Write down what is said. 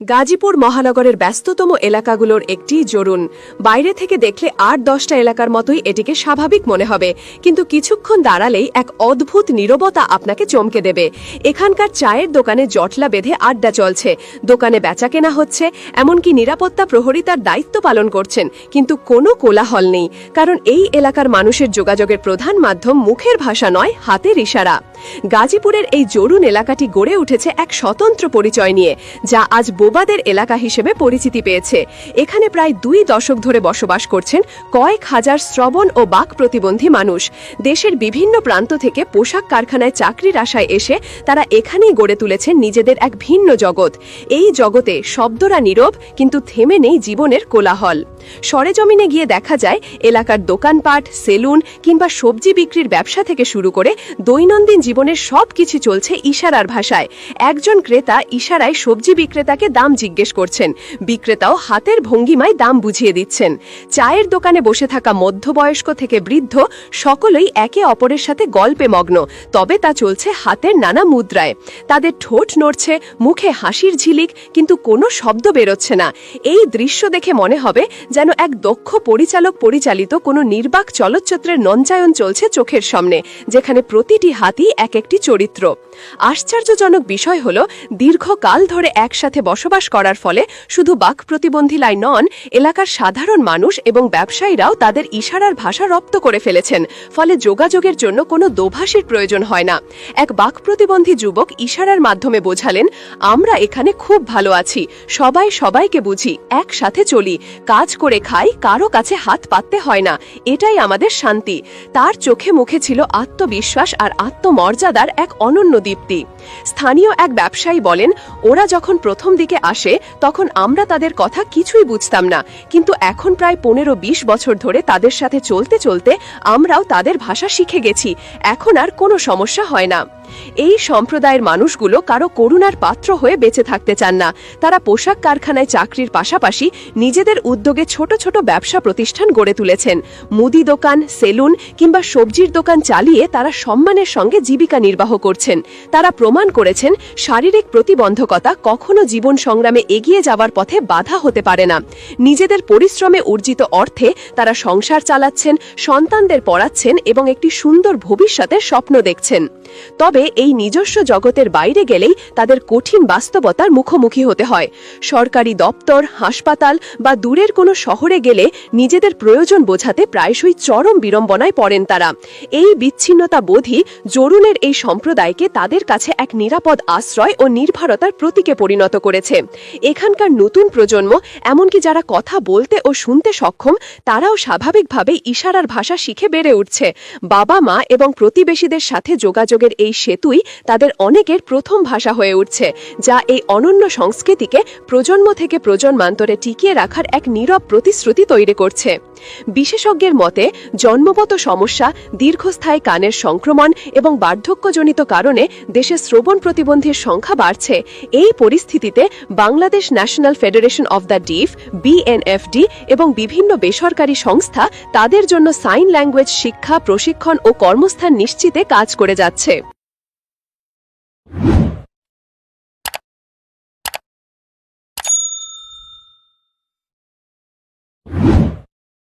গাজীপুর মহানগরের ব্যস্ততম এলাকাগুলোর একটি জরুন। বাইরে থেকে দেখলে আট দশটা এলাকার মতোই এটিকে স্বাভাবিক মনে হবে। কিন্তু কিছুক্ষণ দাঁড়ালেই এক অদ্ভুত নীরবতা আপনাকে চমকে দেবে। এখানকার চায়ের দোকানে জটলা বেঁধে আড্ডা চলছে। দোকানে বেচা কেনা হচ্ছে, এমনকি নিরাপত্তা প্রহরী তার দায়িত্ব পালন করছেন। কিন্তু কোনো কোলাহল নেই, কারণ এই এলাকার মানুষের যোগাযোগের প্রধান মাধ্যম মুখের ভাষা নয়, হাতের ইশারা। গাজীপুরের এই জরুন এলাকাটি গড়ে উঠেছে এক স্বতন্ত্র পরিচয় নিয়ে, যা আজ বোবাদের এলাকা হিসেবে পরিচিতি পেয়েছে। এখানে প্রায় দুই দশক ধরে বসবাস করছেন কয়েক হাজার শ্রবণ ও বাক প্রতিবন্ধী মানুষ। দেশের বিভিন্ন প্রান্ত থেকে পোশাক কারখানায় চাকরির আশায় এসে তারা এখানেই গড়ে তুলেছেন নিজেদের এক ভিন্ন জগৎ। এই জগতে শব্দরা নীরব, কিন্তু থেমে নেই জীবনের কোলাহল। সরেজমিনে গিয়ে দেখা যায়, এলাকার দোকানপাট, সেলুন কিংবা সবজি বিক্রির ব্যবসা থেকে শুরু করে দৈনন্দিন জীবনের সব কিছু চলছে ইশারার ভাষায়। একজন ক্রেতা ইশারায় সবজি বিক্রেতাকে দাম জিজ্ঞেস করছেন। বিক্রেতাও হাতের ভঙ্গিমায় দাম বুঝিয়ে দিচ্ছেন। চায়ের দোকানে বসে থাকা মধ্যবয়স্ক থেকে বৃদ্ধ সকলেই একে অপরের সাথে গল্পে মগ্ন, তবে তা চলছে হাতের নানা মুদ্রায়। তাদের ঠোঁট নড়ছে, মুখে হাসির ঝিলিক, কিন্তু কোনো শব্দ বেরোচ্ছে না। এই দৃশ্য দেখে মনে হবে যেন এক দক্ষ পরিচালক পরিচালিত কোনো নির্বাক চলচ্চিত্রের নঞ্চায়ন চলছে চোখের সামনে, যেখানে প্রতিটি হাতি এক একটি চরিত্র। আশ্চর্যজনক বিষয় হল, দীর্ঘকাল ধরে একসাথে বসবাস করার ফলে শুধু বাক প্রতিবন্ধীলাই নন, এলাকার সাধারণ মানুষ এবং ব্যবসায়ীরাও তাদের ইশারার ভাষা রপ্ত করে ফেলেছেন, ফলে যোগাযোগের জন্য কোনো দোভাষীর প্রয়োজন হয় না। এক বাক প্রতিবন্ধী যুবক ইশারার মাধ্যমে বোঝালেন, আমরা এখানে খুব ভালো আছি, সবাই সবাইকে বুঝি, একসাথে চলি, কাজ করে খাই, কারও কাছে হাত পাততে হয় না, এটাই আমাদের শান্তি। তার চোখে মুখে ছিল আত্মবিশ্বাস আর আত্মমর্যাদার এক অনন্য দীপ্তি। স্থানীয় এক ব্যবসায়ী বলেন, ওরা যখন প্রথম দিকে আসে, তখন আমরা তাদের কথা কিছুই বুঝতাম না। কিন্তু এখন প্রায় পনেরো বিশ বছর ধরে তাদের সাথে চলতে চলতে আমরাও তাদের ভাষা শিখে গেছি। এখন আর কোনো সমস্যা হয় না। এই সম্প্রদায়ের মানুষগুলো কারও করুণার পাত্র হয়ে বেঁচে থাকতে চান না। তারা পোশাক কারখানায় চাকরির পাশাপাশি নিজেদের উদ্যোগে ছোট ছোট ব্যবসা প্রতিষ্ঠান গড়ে তুলেছেন। মুদি দোকান, সেলুন কিংবা সবজির দোকান চালিয়ে তারা সম্মানের সঙ্গে জীবিকা নির্বাহ করছেন। তারা প্রমাণ করেছেন শারীরিক প্রতিবন্ধকতা কখনো জীবন সংগ্রামে এগিয়ে যাওয়ার পথে বাধা হতে পারে না। নিজেদের পরিশ্রমে অর্জিত অর্থে তারা সংসার চালাচ্ছেন, সন্তানদের পড়াচ্ছেন এবং একটি সুন্দর ভবিষ্যতের স্বপ্ন দেখছেন। তবে এই নিজস্ব জগতের বাইরে গেলেই তাদের কঠিন বাস্তবতার মুখোমুখি হতে হয়। সরকারি দপ্তর, হাসপাতাল বা দূরের কোনো শহরে গেলে নিজেদের প্রয়োজন বোঝাতে প্রায়শই চরম বিড়ম্বনায় পড়েন তারা। এই বিচ্ছিন্নতা বোধই জরুনের এই সম্প্রদায়কে তাদের কাছে এক নিরাপদ আশ্রয় ও নির্ভরতার প্রতীকে পরিণত করেছে। এখানকার নতুন প্রজন্ম, এমনকি যারা কথা বলতে ও শুনতে সক্ষম, তারাও স্বাভাবিকভাবে ইশারার ভাষা শিখে বেড়ে উঠছে। বাবা মা এবং প্রতিবেশীদের সাথে যোগাযোগের এই সেতুই তাদের অনেকের প্রথম ভাষা হয়ে উঠছে, যা এই অনন্য সংস্কৃতিকে প্রজন্ম থেকে প্রজন্মান্তরে টিকিয়ে রাখার এক নীরব প্রতিশ্রুতি তৈরি করছে। বিশেষজ্ঞের মতে, জন্মগত সমস্যা, দীর্ঘস্থায়ী কানের সংক্রমণ এবং বার্ধক্যজনিত কারণে দেশে শ্রবণ প্রতিবন্ধীর সংখ্যা বাড়ছে। এই পরিস্থিতিতে Bangladesh National Federation of the Deaf BNFD এবং বিভিন্ন বেসরকারি সংস্থা তাদের জন্য সাইন ল্যাঙ্গুয়েজ শিক্ষা, প্রশিক্ষণ ও কর্মস্থান নিশ্চিতে কাজ করে যাচ্ছে।